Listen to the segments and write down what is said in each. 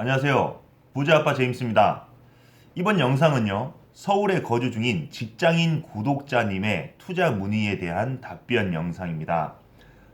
안녕하세요. 부자아빠 제임스입니다. 이번 영상은요, 서울에 거주 중인 직장인 구독자님의 투자 문의에 대한 답변 영상입니다.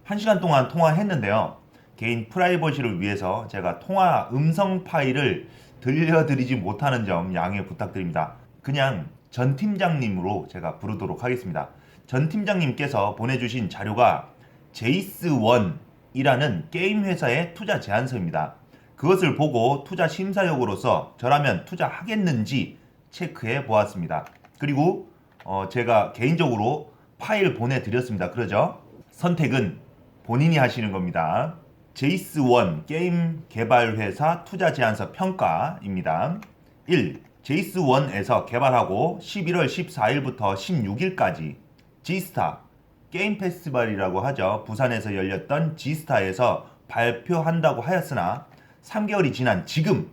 한 시간 동안 통화했는데요. 개인 프라이버시를 위해서 제가 통화 음성 파일을 들려드리지 못하는 점 양해 부탁드립니다. 그냥 전 팀장님으로 제가 부르도록 하겠습니다. 전 팀장님께서 보내주신 자료가 제이스1이라는 게임 회사의 투자 제안서입니다. 그것을 보고 투자 심사역으로서 저라면 투자하겠는지 체크해 보았습니다. 그리고 어, 제가 개인적으로 파일 보내드렸습니다. 그러죠? 선택은 본인이 하시는 겁니다. 제이스1 게임 개발 회사 투자 제안서 평가입니다. 1. 제이스1에서 개발하고 11월 14일부터 16일까지 G스타 게임 페스티벌이라고 하죠. 부산에서 열렸던 G스타에서 발표한다고 하였으나 3개월이 지난 지금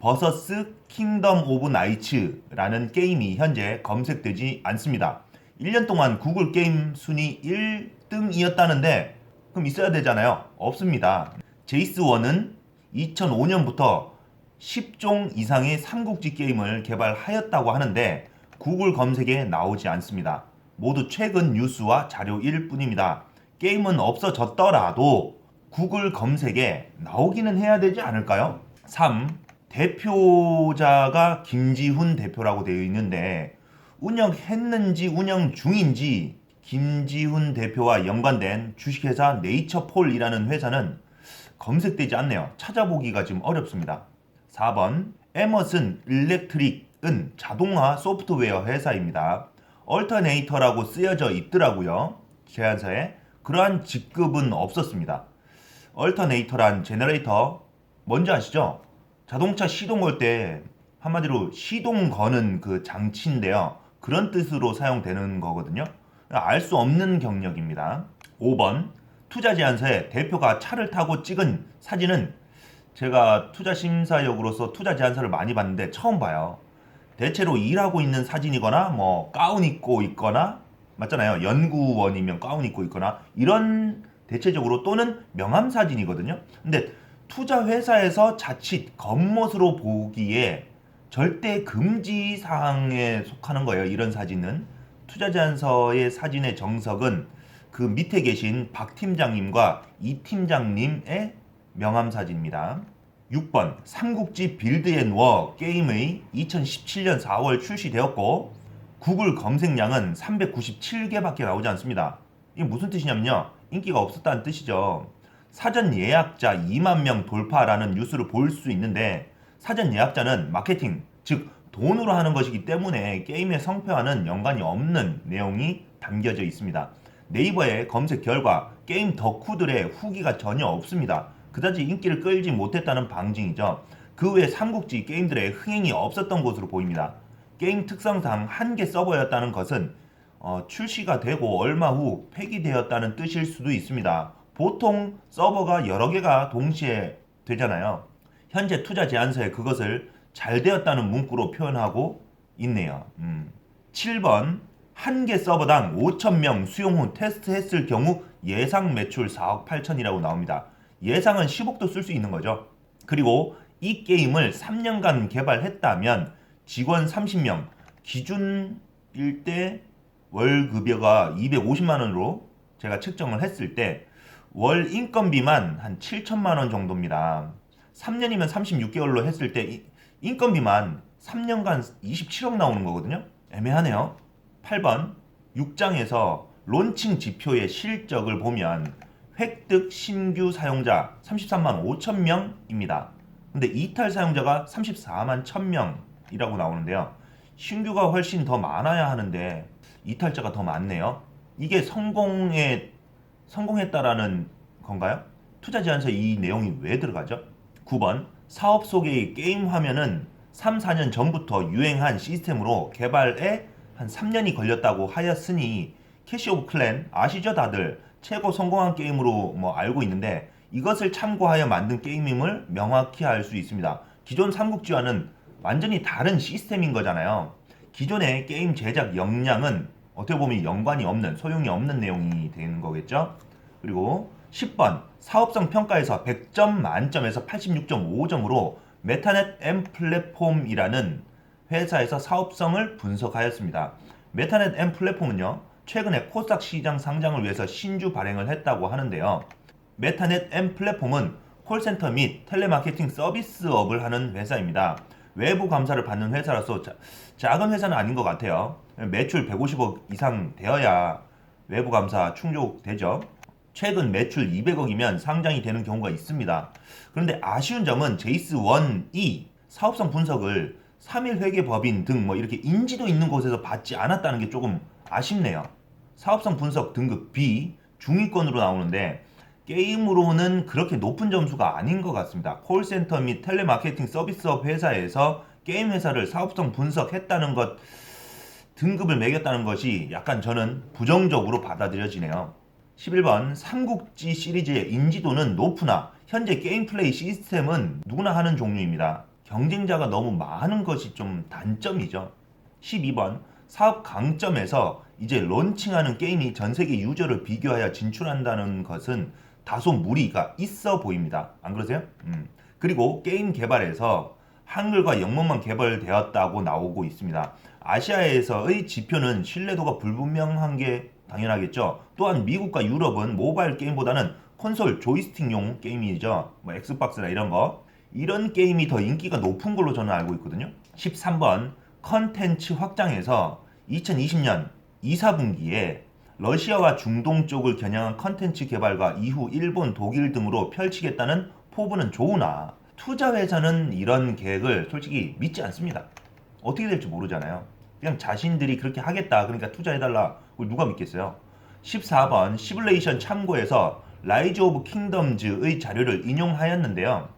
버서스 킹덤 오브 나이츠라는 게임이 현재 검색되지 않습니다. 1년 동안 구글 게임 순위 1등이었다는데 그럼 있어야 되잖아요. 없습니다. 제이스1은 2005년부터 10종 이상의 삼국지 게임을 개발하였다고 하는데 구글 검색에 나오지 않습니다. 모두 최근 뉴스와 자료일 뿐입니다. 게임은 없어졌더라도 구글 검색에 나오기는 해야 되지 않을까요? 3. 대표자가 김지훈 대표라고 되어 있는데 운영했는지 운영 중인지 김지훈 대표와 연관된 주식회사 네이처폴이라는 회사는 검색되지 않네요. 찾아보기가 좀 어렵습니다. 4번 에머슨 일렉트릭은 자동화 소프트웨어 회사입니다. 얼터네이터라고 쓰여져 있더라고요. 제안서에 그러한 직급은 없었습니다. 얼터네이터란 제너레이터 뭔지 아시죠? 자동차 시동 걸 때 한마디로 시동 거는 그 장치인데요. 그런 뜻으로 사용되는 거거든요. 알 수 없는 경력입니다. 5번 투자 제안서에 대표가 차를 타고 찍은 사진은 제가 투자 심사역으로서 투자 제안서를 많이 봤는데 처음 봐요. 대체로 일하고 있는 사진이거나 뭐 가운 입고 있거나 맞잖아요. 연구원이면 가운 입고 있거나 이런 대체적으로 또는 명함 사진이거든요. 근데 투자 회사에서 자칫 겉멋으로 보기에 절대 금지 사항에 속하는 거예요. 이런 사진은 투자 제안서의 사진의 정석은 그 밑에 계신 박 팀장님과 이 팀장님의 명함 사진입니다. 6번 삼국지 빌드앤워 게임의 2017년 4월 출시되었고 구글 검색량은 397개밖에 나오지 않습니다. 이게 무슨 뜻이냐면요. 인기가 없었다는 뜻이죠. 사전 예약자 2만 명 돌파라는 뉴스를 볼 수 있는데 사전 예약자는 마케팅 즉 돈으로 하는 것이기 때문에 게임의 성패와는 연관이 없는 내용이 담겨져 있습니다. 네이버의 검색 결과 게임 덕후들의 후기가 전혀 없습니다. 그다지 인기를 끌지 못했다는 방증이죠. 그 외 삼국지 게임들의 흥행이 없었던 것으로 보입니다. 게임 특성상 한 개 서버였다는 것은 어, 출시가 되고 얼마 후 폐기되었다는 뜻일 수도 있습니다. 보통 서버가 여러 개가 동시에 되잖아요. 현재 투자 제안서에 그것을 잘 되었다는 문구로 표현하고 있네요. 음. 7번 한 개 서버당 5,000명 수용 후 테스트했을 경우 예상 매출 4억 8천이라고 나옵니다. 예상은 10억도 쓸 수 있는 거죠. 그리고 이 게임을 3년간 개발했다면 직원 30명 기준일 때 월급여가 250만 원으로 제가 측정을 했을 때 월 인건비만 한 7천만 원 정도입니다. 3년이면 36개월로 했을 때 이- 인건비만 3년간 27억 나오는 거거든요. 애매하네요. 8번 6장에서 론칭 지표의 실적을 보면 획득 신규 사용자 33만 5천 명입니다. 근데 이탈 사용자가 34만 1천 명이라고 나오는데요. 신규가 훨씬 더 많아야 하는데 이탈자가 더 많네요. 이게 성공에 성공했다라는 건가요? 투자 제안서 이 내용이 왜 들어가죠? 9번 사업 속의 게임 화면은 3, 4년 전부터 유행한 시스템으로 개발에 한 3년이 걸렸다고 하였으니 캐시 오브 클랜 아시죠 다들 최고 성공한 게임으로 뭐 알고 있는데 이것을 참고하여 만든 게임임을 명확히 알 수 있습니다. 기존 삼국지와는 완전히 다른 시스템인 거잖아요. 기존의 게임 제작 역량은 어떻게 보면 연관이 없는 소용이 없는 내용이 되는 거겠죠. 그리고 10번 사업성 평가에서 100점 만점에서 86.5점으로 메타넷 M 플랫폼이라는 회사에서 사업성을 분석하였습니다. 메타넷 M 플랫폼은요, 최근에 코스닥 시장 상장을 위해서 신주 발행을 했다고 하는데요. 메타넷 M 플랫폼은 콜센터 및 텔레마케팅 서비스업을 하는 회사입니다. 외부 감사를 받는 회사라서 자, 작은 회사는 아닌 것 같아요. 매출 150억 이상 되어야 외부 감사 충족되죠. 최근 매출 200억이면 상장이 되는 경우가 있습니다. 그런데 아쉬운 점은 제이스1이 사업성 분석을 3일 회계 법인 등 뭐 이렇게 인지도 있는 곳에서 받지 않았다는 게 조금 아쉽네요. 사업성 분석 등급 B 중위권으로 나오는데 게임으로는 그렇게 높은 점수가 아닌 것 같습니다. 콜센터 및 텔레마케팅 서비스업 회사에서 게임 회사를 사업성 분석했다는 것 등급을 매겼다는 것이 약간 저는 부정적으로 받아들여지네요. 11번 삼국지 시리즈의 인지도는 높으나 현재 게임 플레이 시스템은 누구나 하는 종류입니다. 경쟁자가 너무 많은 것이 좀 단점이죠. 12번 사업 강점에서 이제 론칭하는 게임이 전 세계 유저를 비교하여 진출한다는 것은 다소 무리가 있어 보입니다. 안 그러세요? 음. 그리고 게임 개발에서 한글과 영문만 개발되었다고 나오고 있습니다. 아시아에서의 지표는 신뢰도가 불분명한 게 당연하겠죠. 또한 미국과 유럽은 모바일 게임보다는 콘솔 조이스틱용 게임이죠. 뭐 엑스박스나 이런 거. 이런 게임이 더 인기가 높은 걸로 저는 알고 있거든요. 13번 컨텐츠 확장에서 2020년 2, 4분기에 러시아와 중동 쪽을 겨냥한 컨텐츠 개발과 이후 일본, 독일 등으로 펼치겠다는 포부는 좋으나 투자 회사는 이런 계획을 솔직히 믿지 않습니다. 어떻게 될지 모르잖아요. 그냥 자신들이 그렇게 하겠다. 그러니까 투자해달라. 누가 믿겠어요? 14번 시뮬레이션 참고에서 라이즈 오브 킹덤즈의 자료를 인용하였는데요.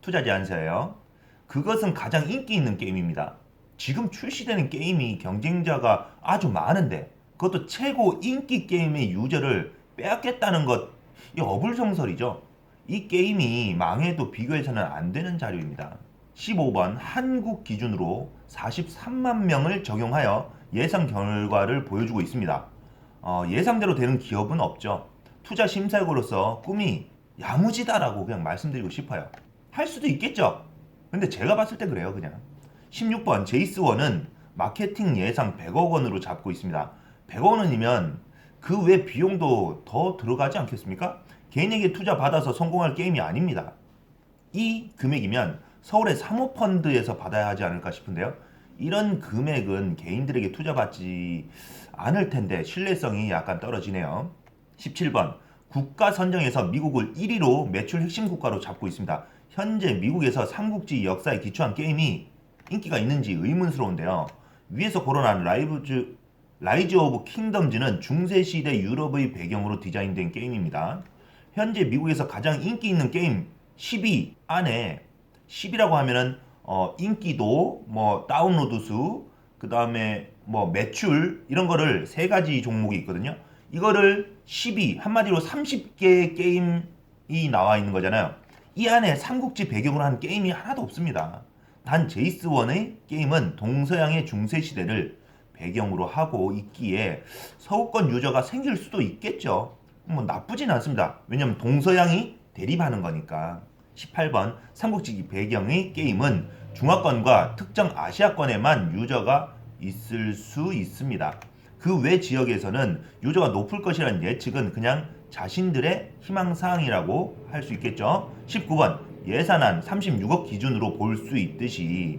투자 제안서예요. 그것은 가장 인기 있는 게임입니다. 지금 출시되는 게임이 경쟁자가 아주 많은데 그것도 최고 인기 게임의 유저를 빼앗겠다는 것, 이 어불성설이죠. 이 게임이 망해도 비교해서는 안 되는 자료입니다. 15번 한국 기준으로 43만 명을 적용하여 예상 결과를 보여주고 있습니다. 어, 예상대로 되는 기업은 없죠. 투자 심사역으로서 꿈이 야무지다라고 그냥 말씀드리고 싶어요. 할 수도 있겠죠. 근데 제가 봤을 때 그래요, 그냥. 16번 제이스1은 마케팅 예상 100억 원으로 잡고 있습니다. 100억 원이면 그 외 비용도 더 들어가지 않겠습니까? 개인에게 투자 받아서 성공할 게임이 아닙니다. 이 금액이면 서울의 사모펀드에서 받아야 하지 않을까 싶은데요. 이런 금액은 개인들에게 투자받지 않을 텐데 신뢰성이 약간 떨어지네요. 17번 국가 선정에서 미국을 1위로 매출 핵심 국가로 잡고 있습니다. 현재 미국에서 삼국지 역사에 기초한 게임이 인기가 있는지 의문스러운데요. 위에서 거론한 라이브즈 라이즈 오브 킹덤즈는 중세시대 유럽의 배경으로 디자인된 게임입니다. 현재 미국에서 가장 인기 있는 게임 10위 안에 10이라고 하면은 어, 인기도 뭐 다운로드 수, 그 다음에 뭐 매출 이런 거를 세 가지 종목이 있거든요. 이거를 10위 한마디로 30개의 게임이 나와 있는 거잖아요. 이 안에 삼국지 배경으로 한 게임이 하나도 없습니다. 단 제이스1의 게임은 동서양의 중세 시대를 배경으로 하고 있기에 서구권 유저가 생길 수도 있겠죠. 뭐 나쁘진 않습니다. 왜냐면 동서양이 대립하는 거니까. 18번 삼국지 배경의 게임은 중화권과 특정 아시아권에만 유저가 있을 수 있습니다. 그 외 지역에서는 유저가 높을 것이라는 예측은 그냥 자신들의 희망사항이라고 할 수 있겠죠. 19번 예산안 36억 기준으로 볼 수 있듯이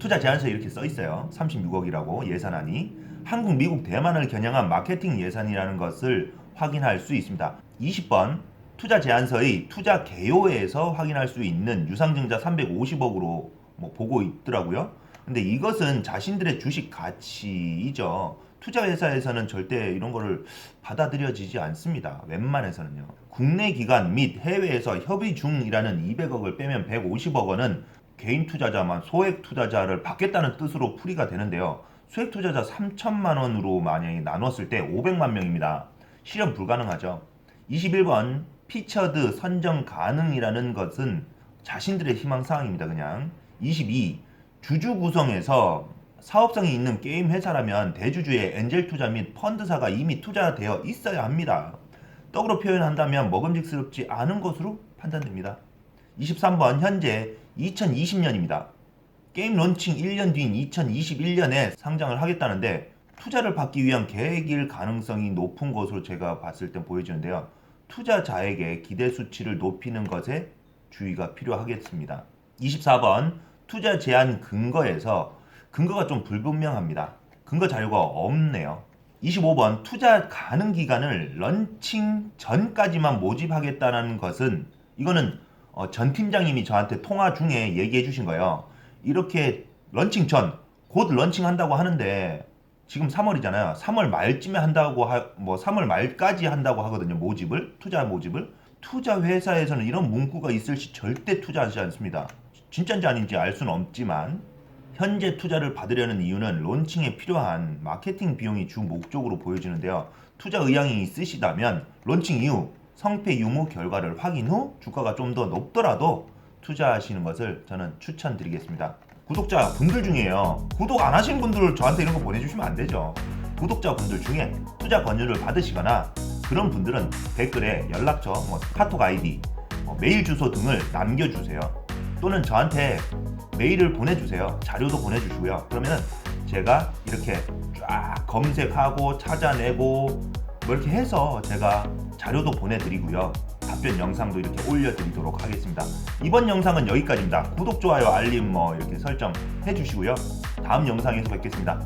투자 제안서에 이렇게 써 있어요. 36억이라고 예산안이 한국, 미국, 대만을 겨냥한 마케팅 예산이라는 것을 확인할 수 있습니다. 20번 투자 제안서의 투자 개요에서 확인할 수 있는 유상증자 350억으로 뭐 보고 있더라고요. 근데 이것은 자신들의 주식 가치이죠. 투자 회사에서는 절대 이런 거를 받아들여지지 않습니다. 웬만해서는요. 국내 기관 및 해외에서 협의 중이라는 200억을 빼면 150억 원은 개인 투자자만 소액 투자자를 받겠다는 뜻으로 풀이가 되는데요. 소액 투자자 3천만 원으로 만약에 나눴을 때 500만 명입니다. 실현 불가능하죠. 21번 피처드 선정 가능이라는 것은 자신들의 희망 사항입니다. 그냥 22 주주 구성에서 사업성이 있는 게임 회사라면 대주주의 엔젤 투자 및 펀드사가 이미 투자되어 있어야 합니다. 떡으로 표현한다면 먹음직스럽지 않은 것으로 판단됩니다. 23번 현재 2020년입니다. 게임 론칭 1년 뒤인 2021년에 상장을 하겠다는데 투자를 받기 위한 계획일 가능성이 높은 것으로 제가 봤을 때 보여지는데요. 투자자에게 기대 수치를 높이는 것에 주의가 필요하겠습니다. 24번 투자 제한 근거에서 근거가 좀 불분명합니다. 근거 자료가 없네요. 25번 투자 가능 기간을 런칭 전까지만 모집하겠다는 것은 이거는 어, 전 팀장님이 저한테 통화 중에 얘기해 주신 거예요. 이렇게 런칭 전, 곧 런칭한다고 하는데 지금 3월이잖아요. 3월 말쯤에 한다고 하, 뭐 3월 말까지 한다고 하거든요. 모집을 투자 모집을 투자 회사에서는 이런 문구가 있을 시 절대 투자하지 않습니다. 진짜인지 아닌지 알 수는 없지만 현재 투자를 받으려는 이유는 론칭에 필요한 마케팅 비용이 주 목적으로 보여지는데요. 투자 의향이 있으시다면 론칭 이후 성패 유무 결과를 확인 후 주가가 좀 더 높더라도 투자하시는 것을 저는 추천드리겠습니다. 구독자 분들 중에요. 구독 안 하신 분들 저한테 이런 거 보내주시면 안 되죠. 구독자 분들 중에 투자 권유를 받으시거나 그런 분들은 댓글에 연락처, 뭐 카톡 아이디, 뭐 메일 주소 등을 남겨주세요. 또는 저한테 메일을 보내주세요. 자료도 보내주시고요. 그러면은 제가 이렇게 쫙 검색하고 찾아내고 뭐 이렇게 해서 제가 자료도 보내드리고요. 답변 영상도 이렇게 올려드리도록 하겠습니다. 이번 영상은 여기까지입니다. 구독, 좋아요, 알림 뭐 이렇게 설정 해 주시고요. 다음 영상에서 뵙겠습니다.